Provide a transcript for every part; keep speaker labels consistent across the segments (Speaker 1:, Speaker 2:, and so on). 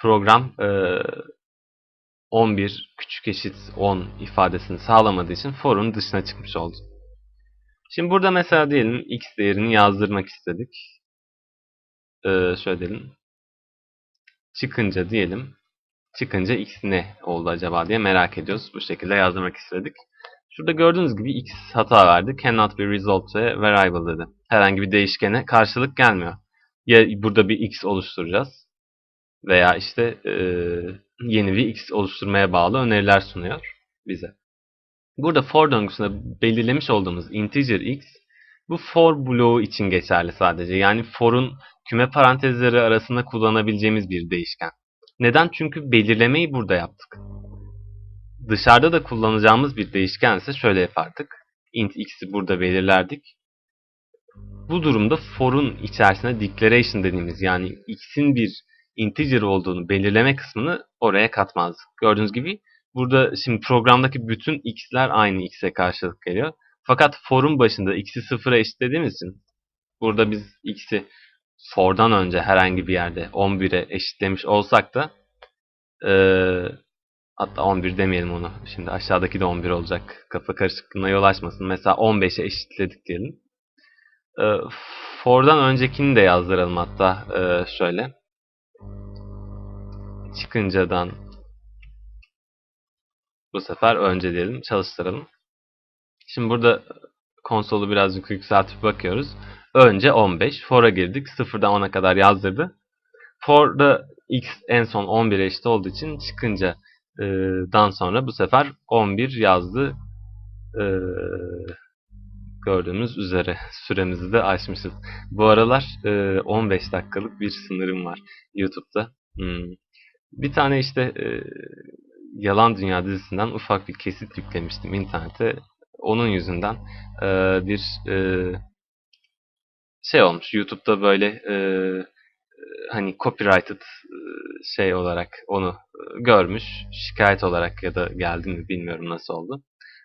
Speaker 1: program e, 11 küçük eşit 10 ifadesini sağlamadığı için for'un dışına çıkmış oldu. Şimdi burada mesela diyelim x değerini yazdırmak istedik. Ee, şöyle diyelim. Çıkınca diyelim. Çıkınca x ne oldu acaba diye merak ediyoruz. Bu şekilde yazdırmak istedik. Şurada gördüğünüz gibi x hata verdi. Cannot be resolved a variable dedi. Herhangi bir değişkene karşılık gelmiyor. Ya burada bir x oluşturacağız. Veya işte e, yeni bir x oluşturmaya bağlı öneriler sunuyor bize. Burada for döngüsünde belirlemiş olduğumuz integer x bu for bloğu için geçerli sadece. Yani for'un küme parantezleri arasında kullanabileceğimiz bir değişken. Neden? Çünkü belirlemeyi burada yaptık. Dışarıda da kullanacağımız bir değişken ise şöyle yapardık. int x'i burada belirlerdik. Bu durumda for'un içerisine declaration dediğimiz yani x'in bir integer olduğunu belirleme kısmını oraya katmazdık. Gördüğünüz gibi burada şimdi programdaki bütün x'ler aynı x'e karşılık geliyor. Fakat for'un başında x'i sıfıra eşitlediğimiz için burada biz x'i for'dan önce herhangi bir yerde 11'e eşitlemiş olsak da ee, hatta 11 demeyelim onu. Şimdi aşağıdaki de 11 olacak. Kafa karışıklığına yol açmasın. Mesela 15'e eşitledik diyelim. Ee, for'dan öncekini de yazdıralım hatta ee, şöyle. Çıkıncadan bu sefer önce diyelim çalıştıralım. Şimdi burada konsolu birazcık yükseltip bakıyoruz. Önce 15. For'a girdik. 0'dan 10'a kadar yazdırdı. For'da x en son 11'e eşit olduğu için çıkınca e, dan sonra bu sefer 11 yazdı. E, gördüğümüz üzere süremizi de aşmışız. Bu aralar e, 15 dakikalık bir sınırım var YouTube'da. Hmm. Bir tane işte e, Yalan Dünya dizisinden ufak bir kesit yüklemiştim internete. Onun yüzünden e, bir e, şey olmuş. YouTube'da böyle e, hani copyrighted şey olarak onu görmüş. Şikayet olarak ya da geldi mi bilmiyorum nasıl oldu.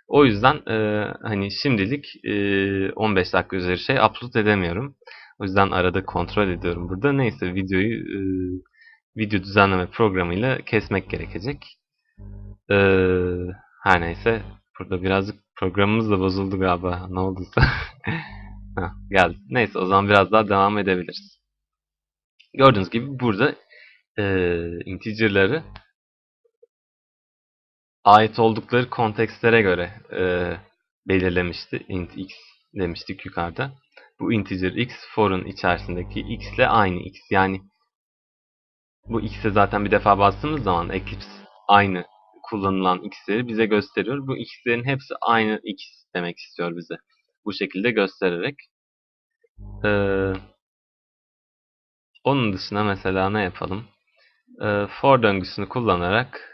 Speaker 1: O yüzden e, hani şimdilik e, 15 dakika üzeri şey upload edemiyorum. O yüzden arada kontrol ediyorum burada. Neyse videoyu e, video düzenleme programıyla kesmek gerekecek. E, her neyse burada birazcık programımız da bozuldu galiba. Ne olduysa. Heh, geldi. Neyse o zaman biraz daha devam edebiliriz. Gördüğünüz gibi burada e, integer'ları ait oldukları kontekstlere göre e, belirlemişti. int x demiştik yukarıda. Bu integer x for'un içerisindeki x ile aynı x. Yani bu x'e zaten bir defa bastığımız zaman Eclipse aynı kullanılan x'leri bize gösteriyor. Bu x'lerin hepsi aynı x demek istiyor bize. Bu şekilde göstererek. Ee, onun dışında mesela ne yapalım? Ee, for döngüsünü kullanarak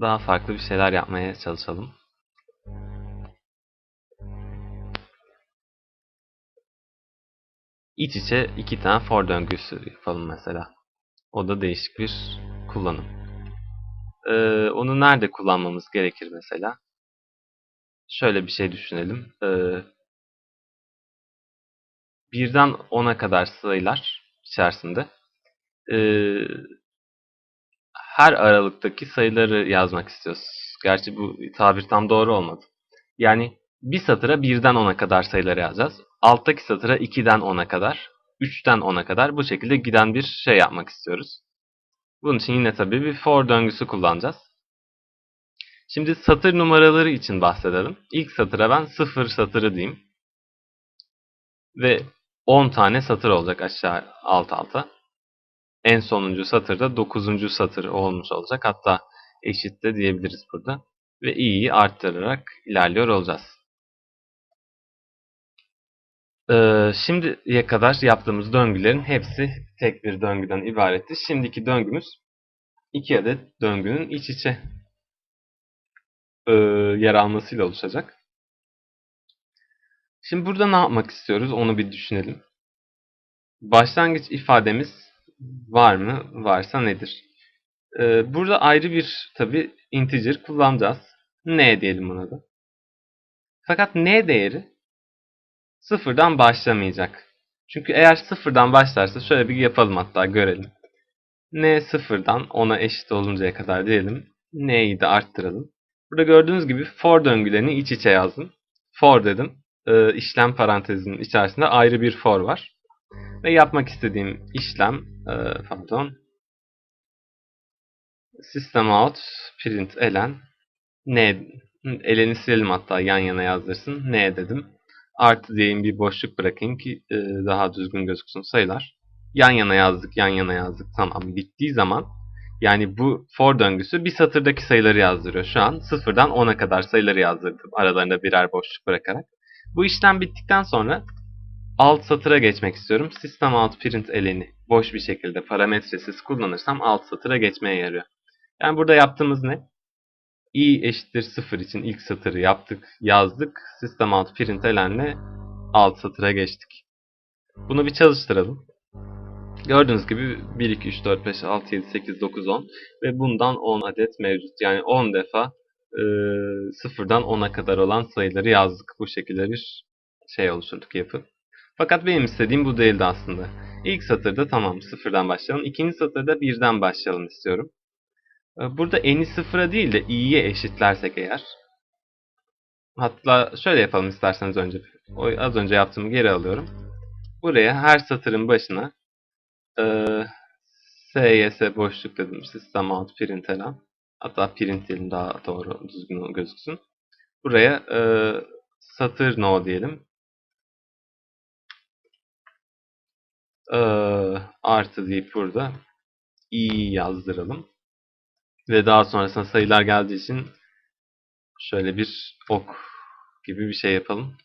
Speaker 1: daha farklı bir şeyler yapmaya çalışalım. İç içe iki tane for döngüsü yapalım mesela. O da değişik bir kullanım. Ee, onu nerede kullanmamız gerekir mesela? Şöyle bir şey düşünelim. Ee, birden 10'a kadar sayılar içerisinde ee, her aralıktaki sayıları yazmak istiyoruz. Gerçi bu tabir tam doğru olmadı. Yani bir satıra birden 10'a kadar sayıları yazacağız. Alttaki satıra 2'den 10'a kadar, 3'ten 10'a kadar bu şekilde giden bir şey yapmak istiyoruz. Bunun için yine tabii bir for döngüsü kullanacağız. Şimdi satır numaraları için bahsedelim. İlk satıra ben 0 satırı diyeyim. Ve 10 tane satır olacak aşağı alt alta. En sonuncu satırda 9. satır olmuş olacak. Hatta eşit de diyebiliriz burada. Ve i'yi arttırarak ilerliyor olacağız. Ee, şimdiye kadar yaptığımız döngülerin hepsi tek bir döngüden ibaretti. Şimdiki döngümüz iki adet döngünün iç içe e, yer almasıyla oluşacak. Şimdi burada ne yapmak istiyoruz onu bir düşünelim. Başlangıç ifademiz var mı? Varsa nedir? Ee, burada ayrı bir tabi integer kullanacağız. N diyelim buna da. Fakat N değeri sıfırdan başlamayacak. Çünkü eğer sıfırdan başlarsa şöyle bir yapalım hatta görelim. n sıfırdan 10'a eşit oluncaya kadar diyelim. n'yi de arttıralım. Burada gördüğünüz gibi for döngülerini iç içe yazdım. For dedim. Ee, işlem parantezinin içerisinde ayrı bir for var. Ve yapmak istediğim işlem e, pardon system out print elen n eleni silelim hatta yan yana yazdırsın. n dedim. Artı diyeyim bir boşluk bırakayım ki e, daha düzgün gözüksün sayılar. Yan yana yazdık, yan yana yazdık. Tamam bittiği zaman yani bu for döngüsü bir satırdaki sayıları yazdırıyor. Şu an sıfırdan 10'a kadar sayıları yazdırdım aralarında birer boşluk bırakarak. Bu işlem bittikten sonra alt satıra geçmek istiyorum. System out print eleni boş bir şekilde parametresiz kullanırsam alt satıra geçmeye yarıyor. Yani burada yaptığımız ne? İ eşittir 0 için ilk satırı yaptık, yazdık. System out print elenle alt satıra geçtik. Bunu bir çalıştıralım. Gördüğünüz gibi 1, 2, 3, 4, 5, 6, 7, 8, 9, 10 ve bundan 10 adet mevcut. Yani 10 defa e, sıfırdan 10'a kadar olan sayıları yazdık. Bu şekilde bir şey oluşturduk yapı. Fakat benim istediğim bu değildi aslında. İlk satırda tamam sıfırdan başlayalım. İkinci satırda birden başlayalım istiyorum. Burada n'i sıfıra değil de i'ye eşitlersek eğer. Hatta şöyle yapalım isterseniz önce. Az önce yaptığımı geri alıyorum. Buraya her satırın başına e, SYS boşluk dedim. System out print elan. Hatta print diyelim daha doğru düzgün gözüksün. Buraya e, satır no diyelim. E, artı deyip burada i yazdıralım. Ve daha sonrasında sayılar geldiği için şöyle bir ok gibi bir şey yapalım.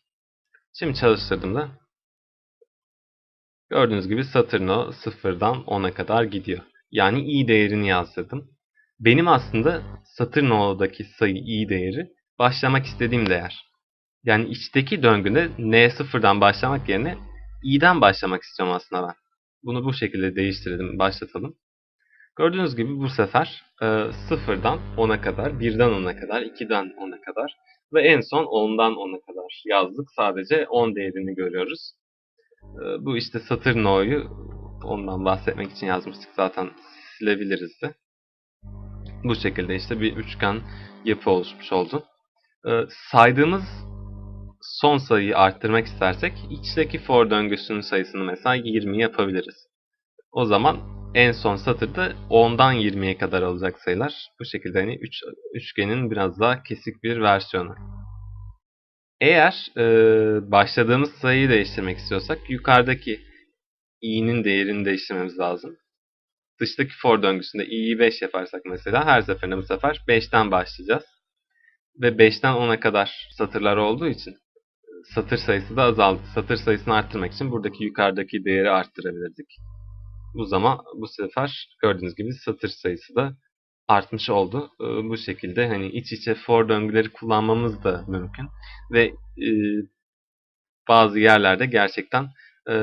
Speaker 1: Şimdi çalıştırdığımda gördüğünüz gibi Saturno sıfırdan 10'a kadar gidiyor. Yani i değerini yazdırdım. Benim aslında Saturno'daki sayı i değeri başlamak istediğim değer. Yani içteki döngüde n sıfırdan başlamak yerine i'den başlamak istiyorum aslında ben. Bunu bu şekilde değiştirelim, başlatalım. Gördüğünüz gibi bu sefer e, 0'dan 10'a kadar, 1'den 10'a kadar, 2'den 10'a kadar ve en son 10'dan 10'a kadar yazdık. Sadece 10 değerini görüyoruz. E, bu işte satır no'yu ondan bahsetmek için yazmıştık. Zaten silebiliriz de. Bu şekilde işte bir üçgen yapı oluşmuş oldu. E, saydığımız son sayıyı arttırmak istersek içteki for döngüsünün sayısını mesela 20 yapabiliriz. O zaman en son satırda 10'dan 20'ye kadar alacak sayılar. Bu şekilde hani üç, üçgenin biraz daha kesik bir versiyonu. Eğer e, başladığımız sayıyı değiştirmek istiyorsak yukarıdaki i'nin değerini değiştirmemiz lazım. Dıştaki for döngüsünde i'yi 5 yaparsak mesela her seferinde bu sefer 5'ten başlayacağız. Ve 5'ten 10'a kadar satırlar olduğu için satır sayısı da azaldı. Satır sayısını arttırmak için buradaki yukarıdaki değeri arttırabilirdik. Bu zaman bu sefer gördüğünüz gibi satır sayısı da artmış oldu. Ee, bu şekilde hani iç içe for döngüleri kullanmamız da mümkün ve e, bazı yerlerde gerçekten e,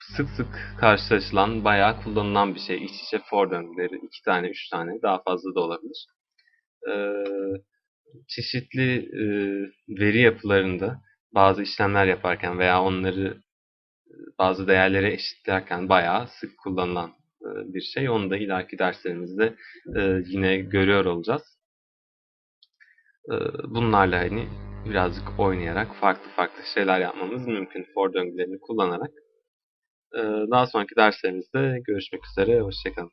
Speaker 1: sık sık karşılaşılan, bayağı kullanılan bir şey. İç içe for döngüleri. iki tane, üç tane, daha fazla da olabilir. E, çeşitli e, veri yapılarında bazı işlemler yaparken veya onları bazı değerlere eşitlerken bayağı sık kullanılan e, bir şey. Onu da ileriki derslerimizde e, yine görüyor olacağız. E, bunlarla hani birazcık oynayarak farklı farklı şeyler yapmamız mümkün for döngülerini kullanarak. Daha sonraki derslerimizde görüşmek üzere. Hoşçakalın.